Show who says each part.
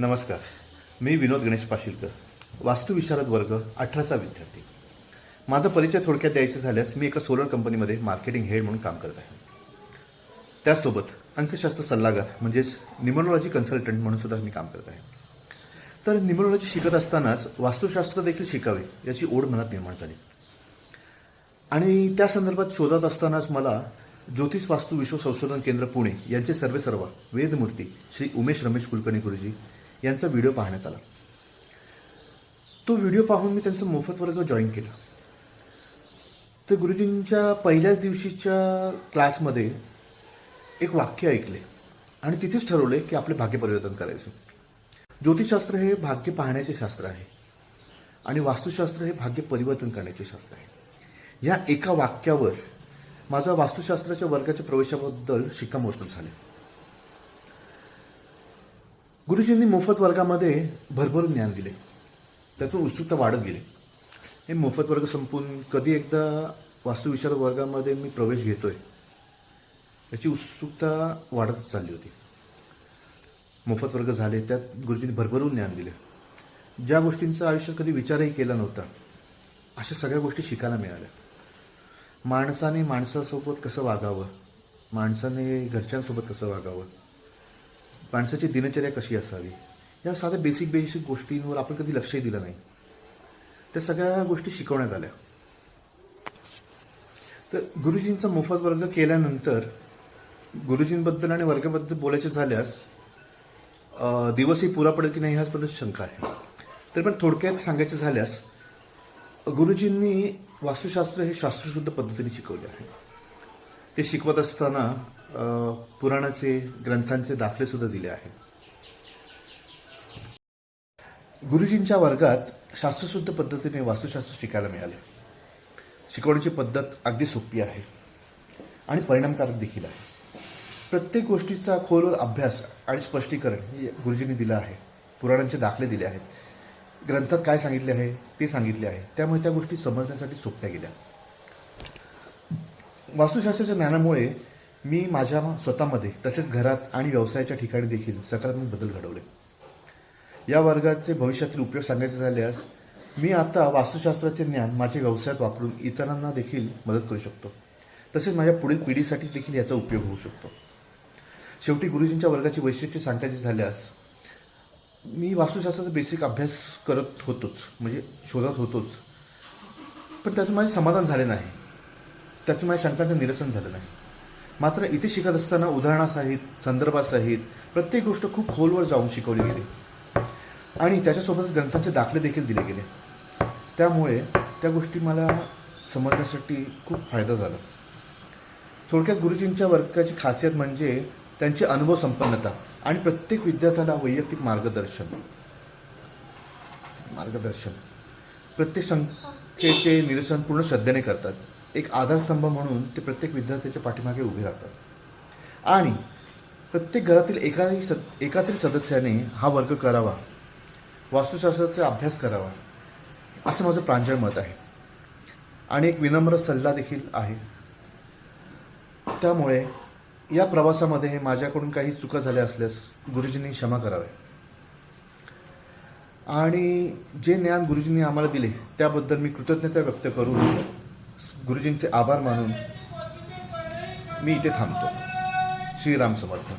Speaker 1: नमस्कार. मी विनोद गणेश पाशीलकर वास्तुविशारद वर्ग अठराचा विद्यार्थी. माझा परिचय थोडक्यात द्यायचा झाल्यास मी एका सोलर कंपनीमध्ये मार्केटिंग हेड म्हणून काम करत आहे. त्याचसोबत अंकशास्त्र सल्लागार म्हणजेच निमोनॉलॉजी कन्सल्टंट म्हणून सुद्धा मी काम करत आहे. तर निमोनॉलॉजी शिकत असतानाच वास्तुशास्त्र देखील शिकावे याची ओढ मनात निर्माण झाली. आणि त्या संदर्भात शोधत असतानाच मला ज्योतिष वास्तू विश्व संशोधन केंद्र पुणे यांचे सर्वेसर्वा वेदमूर्ती श्री उमेश रमेश कुलकर्णी गुरुजी यांचा व्हिडिओ पाहण्यात आला. तो व्हिडिओ पाहून मी त्यांचा मोफत वर्ग जॉईन केला. तर गुरुजींच्या पहिल्याच दिवशीच्या क्लासमध्ये एक वाक्य ऐकले आणि तिथेच ठरवले की आपले भाग्य परिवर्तन करायचे. ज्योतिषशास्त्र हे भाग्य पाहण्याचे शास्त्र आहे आणि वास्तुशास्त्र हे भाग्य परिवर्तन करण्याचे शास्त्र आहे. या एका वाक्यावर माझा वास्तुशास्त्राच्या वर्गाच्या प्रवेशाबद्दल शिक्कामोर्तब झाले. गुरुजींनी मोफत वर्गामध्ये भरभरून ज्ञान दिले. त्यातून उत्सुकता वाढत गेली. हे मोफत वर्ग संपून कधी एकदा वास्तुविचार वर्गामध्ये मी प्रवेश घेतोय याची उत्सुकता वाढत चालली होती. मोफत वर्ग झाले त्यात गुरुजींनी भरभरून ज्ञान दिले. ज्या गोष्टींचा आयुष्यात कधी विचारही केला नव्हता अशा सगळ्या गोष्टी शिकायला मिळाल्या. माणसाने माणसासोबत कसं वागावं? माणसाने घरच्यांसोबत कसं वागावं? माणसाची दिनचर्या कशी असावी? या साध्या बेसिक बेसिक गोष्टींवर आपण कधी लक्षही दिलं नाही. त्या सगळ्या गोष्टी शिकवण्यात आल्या. तर गुरुजींचा मोफत वर्ग केल्यानंतर गुरुजींबद्दल आणि वर्गाबद्दल बोलायचे झाल्यास दिवसही पुरा पडेल की नाही ह्याचबद्दल शंका आहे. तर पण थोडक्यात सांगायचं झाल्यास गुरुजींनी वास्तुशास्त्र हे शास्त्रशुद्ध पद्धतीने शिकवले आहे. ते शिकवत असताना पुराणाचे ग्रंथांचे दाखले सुद्धा दिले आहेत. गुरुजींच्या वर्गात शास्त्रशुद्ध पद्धतीने वास्तुशास्त्र शिकायला मिळाले. शिकवण्याची पद्धत अगदी सोपी आहे आणि परिणामकारक देखील आहे. प्रत्येक गोष्टीचा खोलवर अभ्यास आणि स्पष्टीकरण हे गुरुजींनी दिलं आहे. पुराणांचे दाखले दिले आहेत. ग्रंथात काय सांगितले आहे ते सांगितले आहे. त्यामुळे त्या गोष्टी समजण्यासाठी सोप्या गेल्या. वास्तुशास्त्राच्या ज्ञानामुळे मी माझ्या स्वतःमध्ये तसेच घरात आणि व्यवसायाच्या ठिकाणी देखील सकारात्मक बदल घडवले. या वर्गाचे भविष्यातील उपयोग सांगायचे झाल्यास मी आता वास्तुशास्त्राचे ज्ञान माझ्या व्यवसायात वापरून इतरांना देखील मदत करू शकतो. तसेच माझ्या पुढील पिढीसाठी देखील याचा उपयोग होऊ शकतो. शेवटी गुरुजींच्या वर्गाची वैशिष्ट्ये सांगायची झाल्यास मी वास्तुशास्त्राचा बेसिक अभ्यास करत होतोच म्हणजे शोधत होतोच. पण त्यातून माझे समाधान झाले नाही. त्यातून माझ्या शंकांचं निरसन झालं नाही. मात्र इथे शिकत असताना उदाहरणासहित संदर्भासहित प्रत्येक गोष्ट खूप खोलवर जाऊन शिकवली गेली. आणि त्याच्यासोबत ग्रंथांचे दाखले देखील दिले गेले. त्यामुळे त्या गोष्टी मला समजण्यासाठी खूप फायदा झाला. थोडक्यात गुरुजींच्या वर्गाची खासियत म्हणजे त्यांची अनुभव संपन्नता आणि प्रत्येक विद्यार्थ्याला वैयक्तिक मार्गदर्शन. मार्गदर्शन. प्रत्येक शंकेचे निरसन पूर्ण श्रद्धेने करतात. एक आधारस्तंभ म्हणून ते प्रत्येक विद्यार्थ्याच्या पाठीमागे उभे राहतात. आणि प्रत्येक घरातील एकाही सद एकातील सदस्याने हा वर्ग करावा वास्तुशास्त्राचा अभ्यास करावा असं माझं प्रांजळ मत आहे. आणि एक विनम्र सल्ला देखील आहे. त्यामुळे या प्रवासामध्ये माझ्याकडून काही चुका झाल्या असल्यास गुरुजींनी क्षमा करावे. आणि जे ज्ञान गुरुजींनी आम्हाला दिले त्याबद्दल मी कृतज्ञता व्यक्त करून गुरुजींचे आभार मानून मी इथे थांबतो. श्रीराम समर्थ.